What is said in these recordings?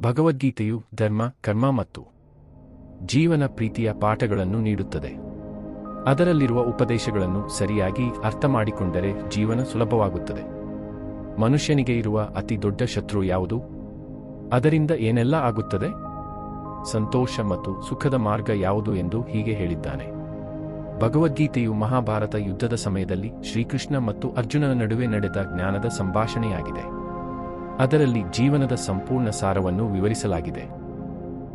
ಭಗವದ್ಗೀತೆಯು ಧರ್ಮ, ಕರ್ಮ ಮತ್ತು ಜೀವನ ಪ್ರೀತಿಯ ಪಾಠಗಳನ್ನು ನೀಡುತ್ತದೆ. ಅದರಲ್ಲಿರುವ ಉಪದೇಶಗಳನ್ನು ಸರಿಯಾಗಿ ಅರ್ಥ ಮಾಡಿಕೊಂಡರೆ ಜೀವನ ಸುಲಭವಾಗುತ್ತದೆ. ಮನುಷ್ಯನಿಗೆ ಇರುವ ಅತಿ ದೊಡ್ಡ ಶತ್ರು ಯಾವುದು? ಅದರಿಂದ ಏನೆಲ್ಲ ಆಗುತ್ತದೆ? ಸಂತೋಷ ಮತ್ತು ಸುಖದ ಮಾರ್ಗ ಯಾವುದು ಎಂದು ಹೀಗೆ ಹೇಳಿದ್ದಾನೆ. ಭಗವದ್ಗೀತೆಯು ಮಹಾಭಾರತ ಯುದ್ಧದ ಸಮಯದಲ್ಲಿ ಶ್ರೀಕೃಷ್ಣ ಮತ್ತು ಅರ್ಜುನನ ನಡುವೆ ನಡೆದ ಜ್ಞಾನದ ಸಂಭಾಷಣೆಯಾಗಿದೆ. ಅದರಲ್ಲಿ ಜೀವನದ ಸಂಪೂರ್ಣ ಸಾರವನ್ನು ವಿವರಿಸಲಾಗಿದೆ.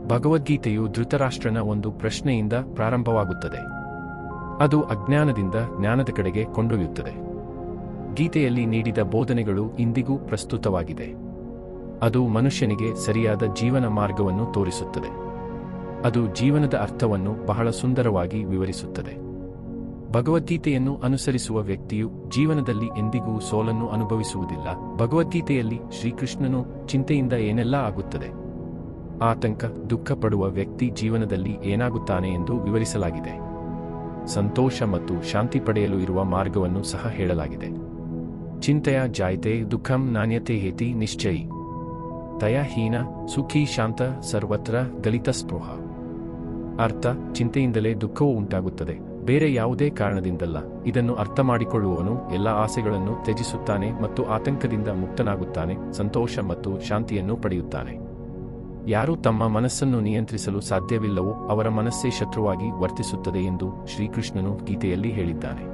ಭಗವದ್ಗೀತೆಯು ಧೃತರಾಷ್ಟ್ರನ ಒಂದು ಪ್ರಶ್ನೆಯಿಂದ ಪ್ರಾರಂಭವಾಗುತ್ತದೆ. ಅದು ಅಜ್ಞಾನದಿಂದ ಜ್ಞಾನದ ಕಡೆಗೆ ಕೊಂಡೊಯ್ಯುತ್ತದೆ. ಗೀತೆಯಲ್ಲಿ ನೀಡಿದ ಬೋಧನೆಗಳು ಇಂದಿಗೂ ಪ್ರಸ್ತುತವಾಗಿದೆ. ಅದು ಮನುಷ್ಯನಿಗೆ ಸರಿಯಾದ ಜೀವನ ಮಾರ್ಗವನ್ನು ತೋರಿಸುತ್ತದೆ. ಅದು ಜೀವನದ ಅರ್ಥವನ್ನು ಬಹಳ ಸುಂದರವಾಗಿ ವಿವರಿಸುತ್ತದೆ. ಭಗವದ್ಗೀತೆಯನ್ನು ಅನುಸರಿಸುವ ವ್ಯಕ್ತಿಯು ಜೀವನದಲ್ಲಿ ಎಂದಿಗೂ ಸೋಲನ್ನು ಅನುಭವಿಸುವುದಿಲ್ಲ. ಭಗವದ್ಗೀತೆಯಲ್ಲಿ ಶ್ರೀಕೃಷ್ಣನು ಚಿಂತೆಯಿಂದ ಏನೆಲ್ಲ ಆಗುತ್ತದೆ? ಆತಂಕ, ದುಃಖ ಪಡುವ ವ್ಯಕ್ತಿ ಜೀವನದಲ್ಲಿ ಏನಾಗುತ್ತಾನೆ ಎಂದು ವಿವರಿಸಲಾಗಿದೆ. ಸಂತೋಷ ಮತ್ತು ಶಾಂತಿ ಪಡೆಯಲು ಇರುವ ಮಾರ್ಗವನ್ನು ಸಹ ಹೇಳಲಾಗಿದೆ. ಚಿಂತೆಯ ಜಾಯತೆ, ದುಃಖಂ ನಾಣ್ಯತೆ ಹೇತಿ ನಿಶ್ಚಯಿ. ತಯ ಹೀನ ಸುಖಿ ಶಾಂತ, ಸರ್ವತ್ರ ದಲಿತ ಸ್ಪೃಹ ಅರ್ಥ, ಚಿಂತೆಯಿಂದಲೇ ದುಃಖವು ಉಂಟಾಗುತ್ತದೆ. ಬೇರೆ ಯಾವುದೇ ಕಾರಣದಿಂದಲ್ಲ ಇದನ್ನು ಅರ್ಥ ಮಾಡಿಕೊಳ್ಳುವವನು ಎಲ್ಲ ಆಸೆಗಳನ್ನು ತ್ಯಜಿಸುತ್ತಾನೆ ಮತ್ತು ಆತಂಕದಿಂದ ಮುಕ್ತನಾಗುತ್ತಾನೆ, ಸಂತೋಷ ಮತ್ತು ಶಾಂತಿಯನ್ನು ಪಡೆಯುತ್ತಾನೆ. ಯಾರು ತಮ್ಮ ಮನಸ್ಸನ್ನು ನಿಯಂತ್ರಿಸಲು ಸಾಧ್ಯವಿಲ್ಲವೋ ಅವರ ಮನಸ್ಸೇ ಶತ್ರುವಾಗಿ ವರ್ತಿಸುತ್ತದೆ ಎಂದು ಶ್ರೀಕೃಷ್ಣನು ಗೀತೆಯಲ್ಲಿ ಹೇಳಿದ್ದಾನೆ.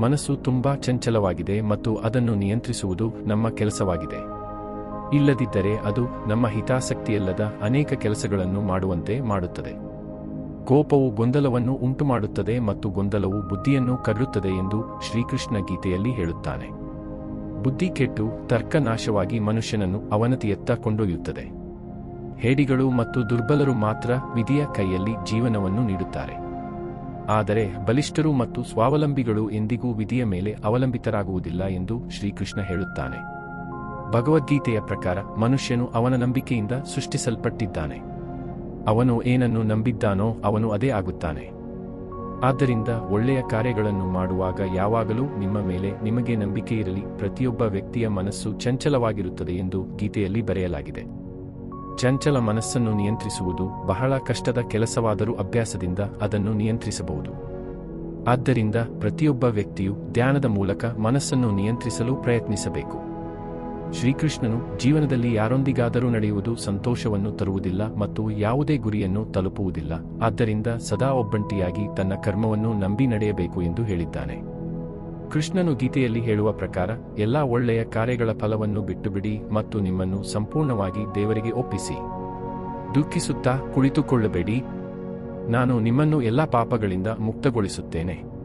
ಮನಸ್ಸು ತುಂಬಾ ಚಂಚಲವಾಗಿದೆ ಮತ್ತು ಅದನ್ನು ನಿಯಂತ್ರಿಸುವುದು ನಮ್ಮ ಕೆಲಸವಾಗಿದೆ. ಇಲ್ಲದಿದ್ದರೆ ಅದು ನಮ್ಮ ಹಿತಾಸಕ್ತಿಯಲ್ಲದ ಅನೇಕ ಕೆಲಸಗಳನ್ನು ಮಾಡುವಂತೆ ಮಾಡುತ್ತದೆ. ಕೋಪವು ಗೊಂದಲವನ್ನು ಉಂಟುಮಾಡುತ್ತದೆ ಮತ್ತು ಗೊಂದಲವು ಬುದ್ಧಿಯನ್ನು ಕರ್ರುತ್ತದೆ ಎಂದು ಶ್ರೀಕೃಷ್ಣ ಗೀತೆಯಲ್ಲಿ ಹೇಳುತ್ತಾನೆ. ಬುದ್ಧಿ ಕೆಟ್ಟು ತರ್ಕನಾಶವಾಗಿ ಮನುಷ್ಯನನ್ನು ಅವನತಿಯತ್ತ ಕೊಂಡೊಯ್ಯುತ್ತದೆ. ಹೇಡಿಗಳು ಮತ್ತು ದುರ್ಬಲರು ಮಾತ್ರ ವಿಧಿಯ ಕೈಯಲ್ಲಿ ಜೀವನವನ್ನು ನೀಡುತ್ತಾರೆ. ಆದರೆ ಬಲಿಷ್ಠರು ಮತ್ತು ಸ್ವಾವಲಂಬಿಗಳು ಎಂದಿಗೂ ವಿಧಿಯ ಮೇಲೆ ಅವಲಂಬಿತರಾಗುವುದಿಲ್ಲ ಎಂದು ಶ್ರೀಕೃಷ್ಣ ಹೇಳುತ್ತಾನೆ. ಭಗವದ್ಗೀತೆಯ ಪ್ರಕಾರ ಮನುಷ್ಯನು ಅವನ ನಂಬಿಕೆಯಿಂದ ಸೃಷ್ಟಿಸಲ್ಪಟ್ಟಿದ್ದಾನೆ. ಅವನು ಏನನ್ನು ನಂಬಿದ್ದಾನೋ ಅವನು ಅದೇ ಆಗುತ್ತಾನೆ. ಆದ್ದರಿಂದ ಒಳ್ಳೆಯ ಕಾರ್ಯಗಳನ್ನು ಮಾಡುವಾಗ ಯಾವಾಗಲೂ ನಿಮ್ಮ ಮೇಲೆ ನಿಮಗೆ ನಂಬಿಕೆ ಇರಲಿ, ಪ್ರತಿಯೊಬ್ಬ ವ್ಯಕ್ತಿಯ ಮನಸ್ಸು ಚಂಚಲವಾಗಿರುತ್ತದೆ ಎಂದು ಗೀತೆಯಲ್ಲಿ ಬರೆಯಲಾಗಿದೆ. ಚಂಚಲ ಮನಸ್ಸನ್ನು ನಿಯಂತ್ರಿಸುವುದು ಬಹಳ ಕಷ್ಟದ ಕೆಲಸವಾದರೂ ಅಭ್ಯಾಸದಿಂದ ಅದನ್ನು ನಿಯಂತ್ರಿಸಬಹುದು. ಆದ್ದರಿಂದ ಪ್ರತಿಯೊಬ್ಬ ವ್ಯಕ್ತಿಯು ಧ್ಯಾನದ ಮೂಲಕ ಮನಸ್ಸನ್ನು ನಿಯಂತ್ರಿಸಲು ಪ್ರಯತ್ನಿಸಬೇಕು. ಶ್ರೀಕೃಷ್ಣನು ಜೀವನದಲ್ಲಿ ಯಾರೊಂದಿಗಾದರೂ ನಡೆಯುವುದು ಸಂತೋಷವನ್ನು ತರುವುದಿಲ್ಲ ಮತ್ತು ಯಾವುದೇ ಗುರಿಯನ್ನು ತಲುಪುವುದಿಲ್ಲ. ಆದ್ದರಿಂದ ಸದಾ ಒಬ್ಬಂಟಿಯಾಗಿ ತನ್ನ ಕರ್ಮವನ್ನು ನಂಬಿ ನಡೆಯಬೇಕು ಎಂದು ಹೇಳಿದ್ದಾನೆ. ಕೃಷ್ಣನು ಗೀತೆಯಲ್ಲಿ ಹೇಳುವ ಪ್ರಕಾರ, ಎಲ್ಲಾ ಒಳ್ಳೆಯ ಕಾರ್ಯಗಳ ಫಲವನ್ನು ಬಿಟ್ಟುಬಿಡಿ ಮತ್ತು ನಿಮ್ಮನ್ನು ಸಂಪೂರ್ಣವಾಗಿ ದೇವರಿಗೆ ಒಪ್ಪಿಸಿ. ದುಃಖಿಸುತ್ತಾ ಕುಳಿತುಕೊಳ್ಳಬೇಡಿ. ನಾನು ನಿಮ್ಮನ್ನು ಎಲ್ಲಾ ಪಾಪಗಳಿಂದ ಮುಕ್ತಗೊಳಿಸುತ್ತೇನೆ.